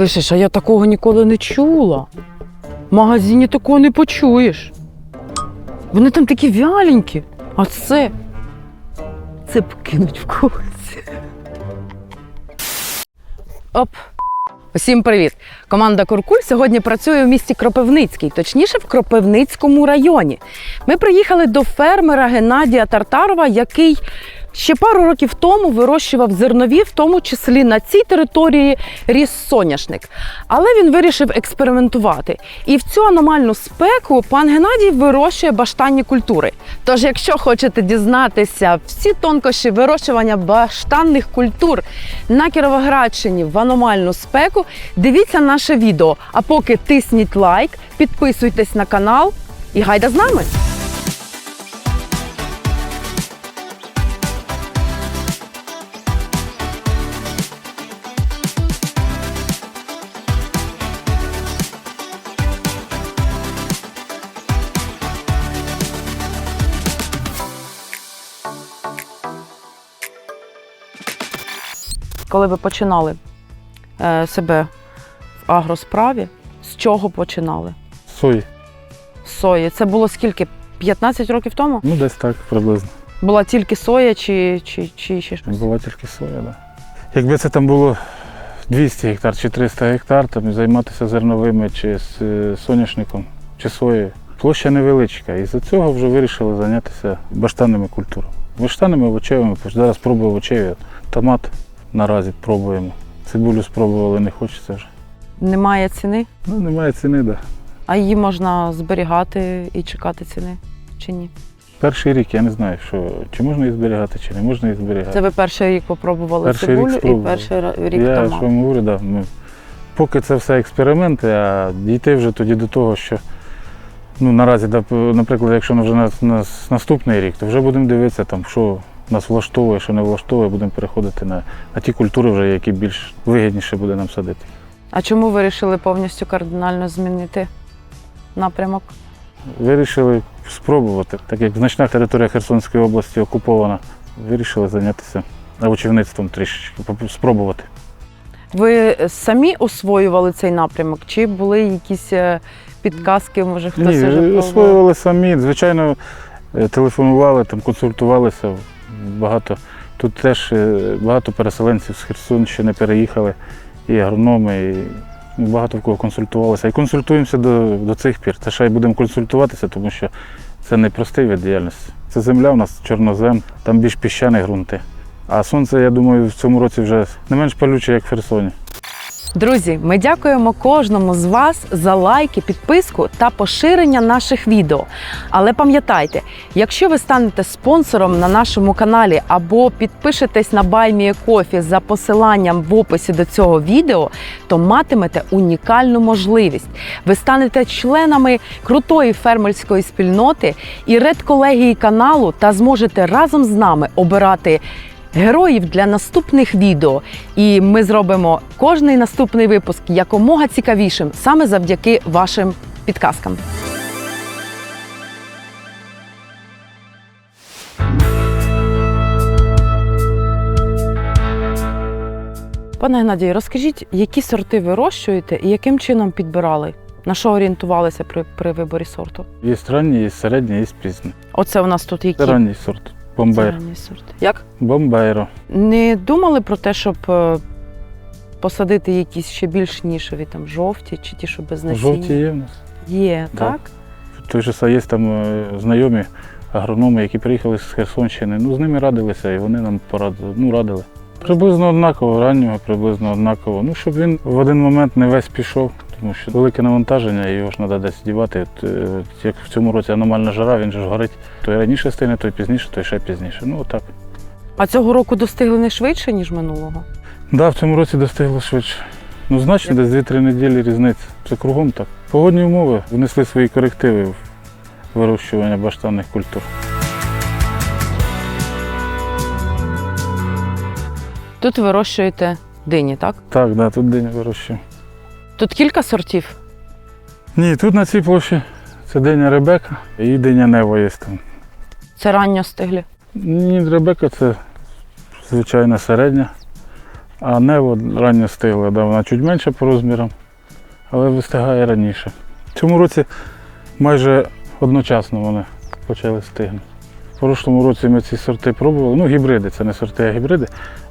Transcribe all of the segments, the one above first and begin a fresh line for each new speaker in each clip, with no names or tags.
Слышиш, а я такого ніколи не чула. В магазині такого не почуєш. Вони там такі вяленькі. А це. Це покинуть в курці. Оп. Усім привіт! Команда Куркуль сьогодні працює в місті Кропивницький, точніше в Кропивницькому районі. Ми приїхали до фермера Геннадія Тартарова, який ще пару років тому вирощував зернові, в тому числі на цій території ріс соняшник. Але він вирішив експериментувати. І в цю аномальну спеку пан Геннадій вирощує баштанні культури. Тож, якщо хочете дізнатися всі тонкощі вирощування баштанних культур на Кіровоградщині в аномальну спеку, дивіться наше відео. А поки тисніть лайк, підписуйтесь на канал і гайда з нами! Коли ви починали е, себе в агросправі, з чого починали?
Сої.
Сої. Це було скільки? 15 років тому?
Ну, десь так приблизно.
Була тільки соя чи, чи, чи ще щось?
Була тільки соя, так. Да. Якби це там було 200 гектар чи 300 гектар, там займатися зерновими чи е, соняшником, чи соєю. Площа невеличка. І за цього вже вирішили зайнятися баштанними культурами. Баштанами овочевими, зараз пробую овочеві. Томат наразі пробуємо. Цибулю спробували, не хочеться вже.
Немає ціни,
Ну, немає ціни, так. Да.
а її можна зберігати і чекати ціни чи ні?
Перший рік я не знаю, що, чи можна її зберігати, чи не можна її зберігати.
Це ви перший рік попробували
Перший рік
цибулю і перший рік
Я
томат.
ж вам говорю, да, ми, поки це все експерименти, а дійти вже тоді до того, що ну, наразі, наприклад, якщо вже на, на наступний рік, то вже будемо дивитися, там, що нас влаштовує, що не влаштовує, будемо переходити на, на ті культури, вже, які більш вигідніше буде нам садити.
А чому ви вирішили повністю кардинально змінити напрямок?
Вирішили спробувати, так як значна територія Херсонської області окупована, вирішили зайнятися овочівництвом трішечки, спробувати.
Ви самі освоювали цей напрямок, чи були якісь е, підказки, може хтось
Ні, освоювали самі. Звичайно, е, телефонували, там, консультувалися. Багато. Тут теж е, багато переселенців з Херсонщини переїхали, і агрономи, і багато в кого консультувалися. І консультуємося до, до цих пір. Це ще й будемо консультуватися, тому що це не простий вид діяльності. Це земля у нас чорнозем, там більш піщані ґрунти. А сонце, я думаю, в цьому році вже не менш палюче, як в Херсоні.
Друзі, ми дякуємо кожному з вас за лайки, підписку та поширення наших відео. Але пам'ятайте, якщо ви станете спонсором на нашому каналі або підпишетесь на Байміє Кофі за посиланням в описі до цього відео, то матимете унікальну можливість. Ви станете членами крутої фермерської спільноти і редколегії каналу та зможете разом з нами обирати героїв для наступних відео. І ми зробимо кожний наступний випуск якомога цікавішим саме завдяки вашим підказкам. Пане Геннадію, розкажіть, які сорти вирощуєте і яким чином підбирали? На що орієнтувалися при, при виборі сорту?
Є ранній, є середній, є пізній.
Оце у нас тут які
Це ранній сорт. Бомбейр.
Це сорти. Як?
Бомбейро.
Не думали про те, щоб е, посадити якісь ще більш нішеві, там жовті чи ті, що без насіння?
Жовті є в нас.
Є,
Да.
так?
Той же є там е, знайомі агрономи, які приїхали з Херсонщини. Ну, з ними радилися і вони нам порадили. Ну, радили. Приблизно однаково, раннього, приблизно однаково. Ну, щоб він в один момент не весь пішов, тому що велике навантаження, його ж треба десь дівати. Е, Як в цьому році аномальна жара, він же ж горить. Той раніше стине, той пізніше, той ще пізніше. Ну, отак.
А цього року достигли не швидше, ніж минулого.
Так, да, в цьому році достигло швидше. Ну, значно, десь 2-3 неділі різниця. Це кругом так. Погодні умови внесли свої корективи в вирощування баштанних культур.
Тут вирощуєте дині, так?
Так, да, тут день вирощуємо.
Тут кілька сортів.
Ні, тут на цій площі це диня Ребека і диня Нево є там.
Це ранньо стиглі.
Ні, Ребека це звичайна середня. А нево ранньо стигле, да, вона чуть менша по розмірам, але вистигає раніше. В цьому році майже одночасно вони почали стигнути. В прошлому році ми ці сорти пробували, ну гібриди, це не сорти, а гібриди.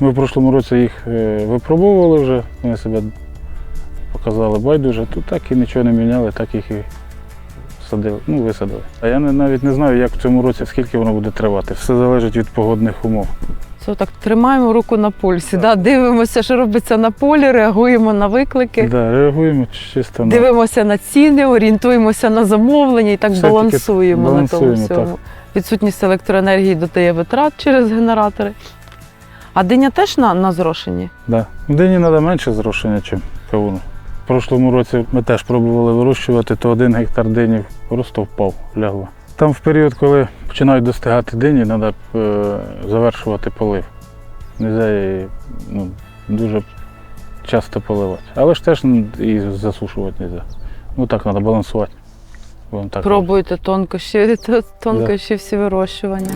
Ми в прошлому році їх е, випробовували вже, вони себе показали байдуже, тут так і нічого не міняли, так їх і садили, ну, висадили. А я не- навіть не знаю, як в цьому році, скільки воно буде тривати. Все залежить від погодних умов.
Це так тримаємо руку на пульсі, да? дивимося, що робиться на полі, реагуємо на виклики,
Да, реагуємо чисто на
дивимося на ціни, орієнтуємося на замовлення і так
Все-таки
балансуємо, на тому всьому.
так.
Відсутність електроенергії додає витрат через генератори. А диня теж на, на зрошенні?
Да. Дині треба менше зрошення, ніж кавуну. В прошлому році ми теж пробували вирощувати, то один гектар дині просто впав, лягло. Там в період, коли починають достигати дині, треба завершувати полив. Її ну, дуже часто поливати. Але ж теж і засушувати не можна. Ну так треба балансувати. Так
Пробуйте тонкощі, тонкощі всі вирощування.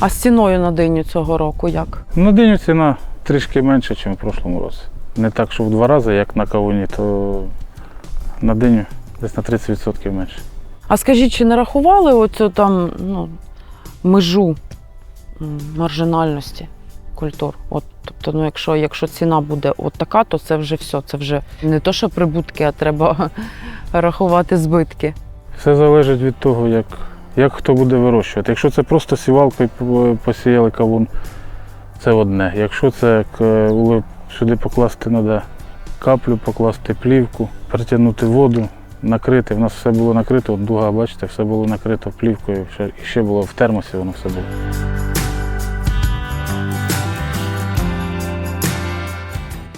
А з ціною на диню цього року як?
На диню ціна трішки менше, ніж в прошлому році. Не так, що в два рази, як на кавуні, то на диню десь на 30% менше.
А скажіть, чи не рахували оцю там ну, межу маржинальності культур? От, тобто, ну, якщо, якщо ціна буде от така, то це вже все. Це вже не то, що прибутки, а треба рахувати збитки.
Все залежить від того, як, як хто буде вирощувати. Якщо це просто сівалкою по- посіяли кавун, це одне. Якщо це сюди покласти треба каплю, покласти плівку, притягнути воду, накрити. У нас все було накрито, от дуга, бачите, все було накрито плівкою, і ще було в термосі, воно все було.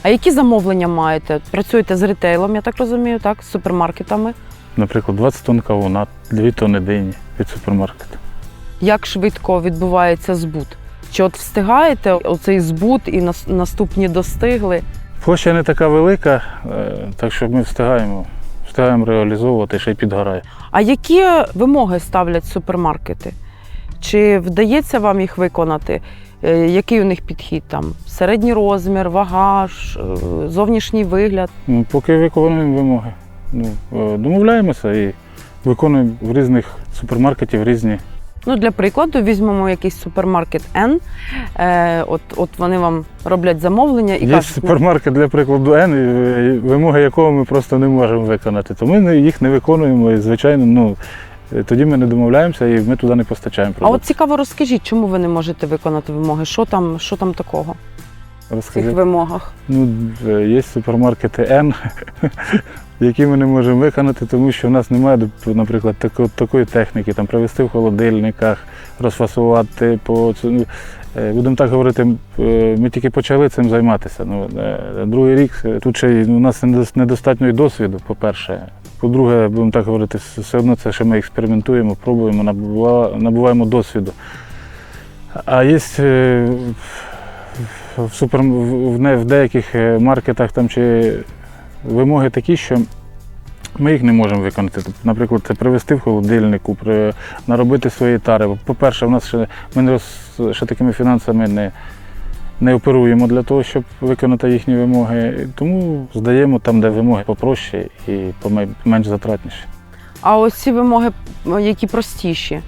А які замовлення маєте? Працюєте з ретейлом, я так розумію, так? З супермаркетами.
Наприклад, 20 тонн кавуна, 2 тонни дині від супермаркету.
Як швидко відбувається збут? Чи от встигаєте оцей збут і наступні достигли?
Площа не така велика, е, так що ми встигаємо, встигаємо реалізовувати, ще й підгорає.
А які вимоги ставлять супермаркети? Чи вдається вам їх виконати? Е, Який у них підхід там? Середній розмір, вага, е, зовнішній вигляд?
Ну, поки виконуємо вимоги. Ну, домовляємося і виконуємо в різних супермаркетів різні.
Ну, для прикладу, візьмемо якийсь супермаркет N. Е, от, от вони вам роблять замовлення і
Є
кажуть, ну,
супермаркет для прикладу N, вимоги якого ми просто не можемо виконати. То ми їх не виконуємо і, звичайно, ну, е, тоді ми не домовляємося і ми туди не постачаємо
а от цікаво розкажіть, чому ви не можете виконати вимоги? Що там, що там такого в цих
Розкажи.
вимогах?
Ну, є супермаркети N, які ми не можемо виконати, тому що в нас немає, наприклад, тако- такої техніки, там привезти в холодильниках, розфасувати по ну, е, Будемо так говорити, е, ми тільки почали цим займатися. Ну, е, другий рік тут ще у нас недостатньо й досвіду, по-перше. По-друге, будемо так говорити, все одно це ще ми експериментуємо, пробуємо, набуваємо досвіду. А є в, супер, в, в деяких е, маркетах там чи вимоги такі, що ми їх не можемо виконати. Тобто, наприклад, це привезти в холодильнику, при, наробити свої тари. По-перше, в нас ще, ми не роз, ще такими фінансами не, не оперуємо для того, щоб виконати їхні вимоги. Тому здаємо там, де вимоги попроще і менш затратніші.
А ось ці вимоги, які простіші.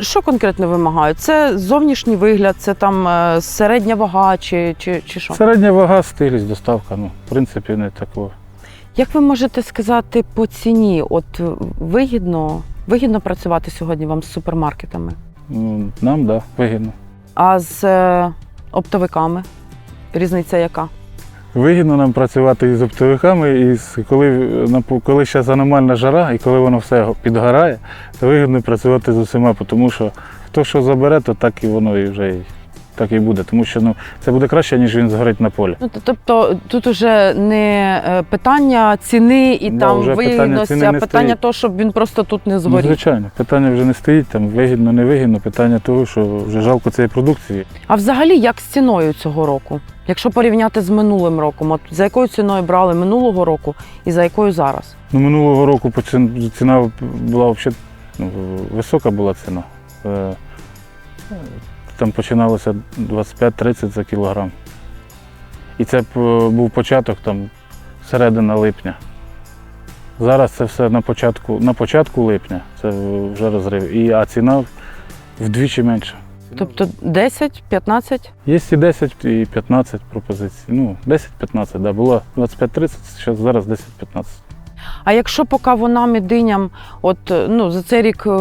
Що конкретно вимагають? Це зовнішній вигляд, це там е, середня вага чи, чи, чи що?
Середня вага, стилість, доставка, ну, в принципі, не такого.
Як ви можете сказати по ціні? От е, вигідно, вигідно працювати сьогодні вам з супермаркетами,
Ну, нам, так, да, вигідно.
а з е, оптовиками? Різниця яка?
Вигідно нам працювати із оптовиками, і коли, коли зараз аномальна жара і коли воно все підгорає, то вигідно працювати з усіма, тому що хто що забере, то так і воно і вже і, так і буде. Тому що ну, це буде краще, ніж він згорить на полі.
Ну тобто тут уже не е, питання ціни і
Да,
там вигідності, а питання
стоїть.
того, щоб він просто тут не
Ну, звичайно, питання вже не стоїть, там вигідно, не вигідно, питання того, що вже жалко цієї продукції.
А взагалі як з ціною цього року? Якщо порівняти з минулим роком, от за якою ціною брали минулого року і за якою зараз?
Ну, минулого року ціна була взагалі ну, висока була ціна. Е, там починалося 25-30 за кілограм. І це був початок там середина липня. Зараз це все на початку, на початку липня, це вже розрив. І, а ціна вдвічі менша.
Тобто 10, 15?
Є і 10, і 15 пропозицій. Ну, 10-15, да, було 25-30, зараз- зараз 10-15.
А якщо по кавунам і диням, от е, ну за цей рік, е,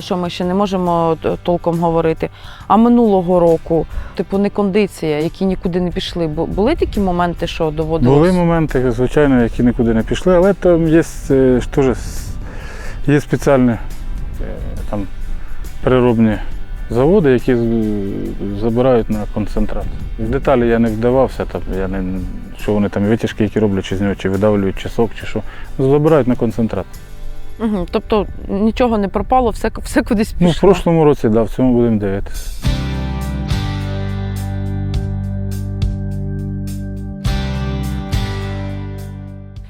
що ми ще не можемо толком говорити, а минулого року, типу, не кондиція, які нікуди не пішли. Були такі моменти, що доводилось?
Були моменти, звичайно, які нікуди не пішли, але там є, е, теж є спеціальні е, там, переробні заводи, які забирають на концентрат. В деталі я не вдавався, там, я не, що вони там витяжки, які роблять, чи з нього, чи видавлюють чи сок, чи що. Забирають на концентрат.
Угу. Тобто нічого не пропало, все, все кудись пішло.
Ну, в прошлому році, да, в цьому будемо дивитися.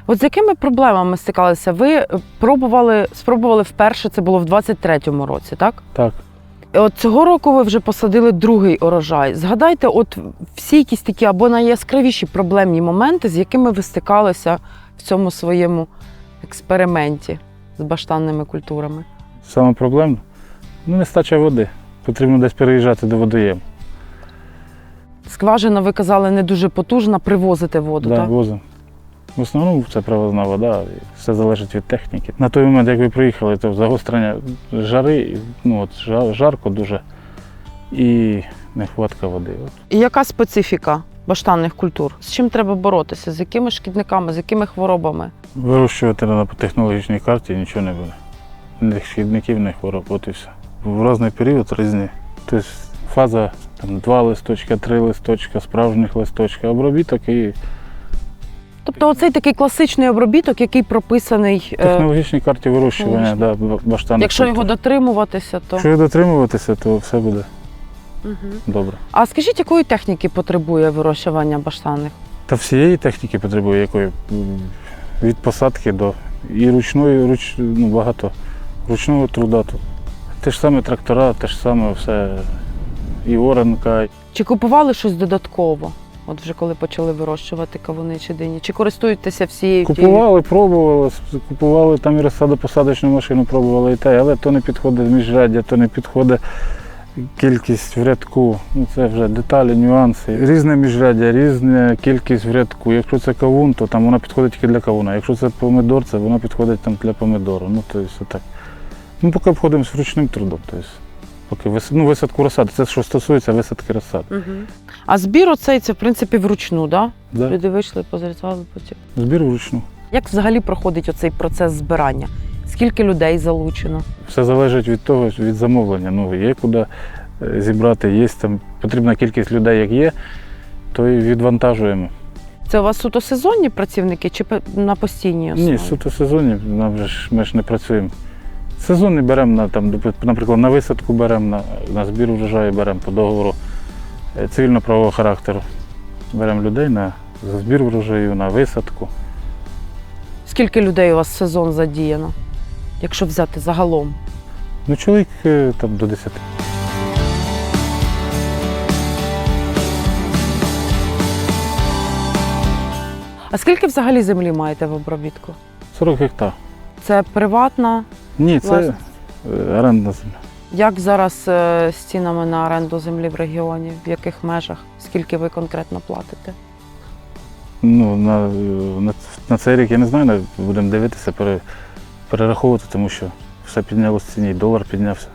От з якими проблемами стикалися? Ви е, пробували, спробували вперше, це було в 23-му році, так?
Так.
От цього року ви вже посадили другий урожай. Згадайте, от всі якісь такі або найяскравіші проблемні моменти, з якими ви стикалися в цьому своєму експерименті з баштанними культурами.
Саме проблемне ну, нестача води. Потрібно десь переїжджати до водоєм.
Скважина, ви казали, не дуже потужна, привозите воду,
Да,
так?
возимо. В основному це привозна вода, і все залежить від техніки. На той момент, як ви приїхали, то загострення жари, ну от жарко дуже і нехватка води. От.
І яка специфіка баштанних культур? З чим треба боротися? З якими шкідниками, з якими хворобами?
Вирощувати на технологічній карті нічого не буде. Ні шкідників, ні хвороб, от і все. В різний період різні. Тобто фаза там, два листочка, три листочка, справжніх листочка, обробіток і
Тобто, оцей такий класичний обробіток, який прописаний, е,
технологічній карті вирощування да, баштанних
якщо його дотримуватися, то
Якщо дотримуватися, то все буде Добре.
а скажіть, якої техніки потребує вирощування баштанних?
Та всієї техніки потребує якої від посадки до і ручної, руч, ну, багато ручного труда тут. Те ж саме трактора, те ж саме все. І оранка.
Чи купували щось додатково? От вже коли почали вирощувати кавуни чи дині? Чи користуєтеся всією?
Купували, пробували, купували там і розсадопосадочну машину, пробували і те, але то не підходить міжряддя, то не підходить кількість в рядку. Ну це вже деталі, нюанси. Різне міжряддя, різна кількість в рядку. Якщо це кавун, то там вона підходить тільки для кавуна. Якщо це помидор, це вона підходить там для помидору. Ну, то есть, отак. Ну, поки обходимося ручним трудом. Тобто, поки вис... ну, висадку розсади. Це що стосується висадки розсади.
Угу. А збір оцей це в принципі вручну, да?
Да?
Люди вийшли, позрізали потім.
Збір вручну.
Як взагалі проходить оцей процес збирання? Скільки людей залучено?
Все залежить від того, від замовлення. Ну, є куди е, зібрати, є там потрібна кількість людей, як є, то і відвантажуємо.
Це у вас суто сезонні працівники чи на постійній основі?
Ні, суто сезонні, нам ж ми ж не працюємо. Сезонні беремо на там, наприклад, на висадку беремо, на, на збір врожаю беремо по договору е, цивільно-правового характеру. Беремо людей на збір врожаю, на висадку.
Скільки людей у вас сезон задіяно? Якщо взяти загалом?
Ну, чоловік е, там до 10.
А скільки взагалі землі маєте в обробітку?
40 гектар.
Це приватна.
Ні, це
Власне.
е, орендна земля.
Як зараз е, з цінами на оренду землі в регіоні? В яких межах? Скільки ви конкретно платите?
Ну, на, на, на цей рік я не знаю, будемо дивитися, перераховувати, тому що все піднялося в ціні, долар піднявся.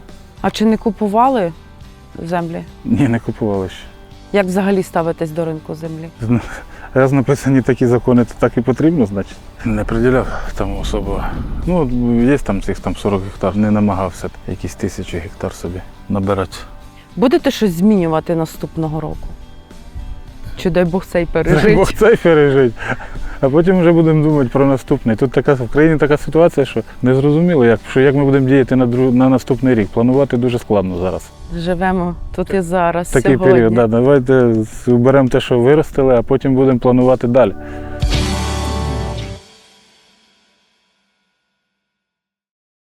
А чи не купували землі?
Ні, не купували ще.
Як взагалі ставитесь до ринку землі?
Раз написані такі закони, то так і потрібно, значить. Не приділяв тому особо. Ну, є там цих там 40 гектар, не намагався якісь тисячі гектар собі набирати.
Будете щось змінювати наступного року? Чи дай Бог цей
Дай? Бог цей пережить. А потім вже будемо думати про наступний. Тут така в країні така ситуація, що не зрозуміло, як, що, як ми будемо діяти на, дру- на наступний рік. Планувати дуже складно зараз.
Живемо тут і зараз.
Такий
сьогодні.
період. Да, давайте беремо те, що виростили, а потім будемо планувати далі.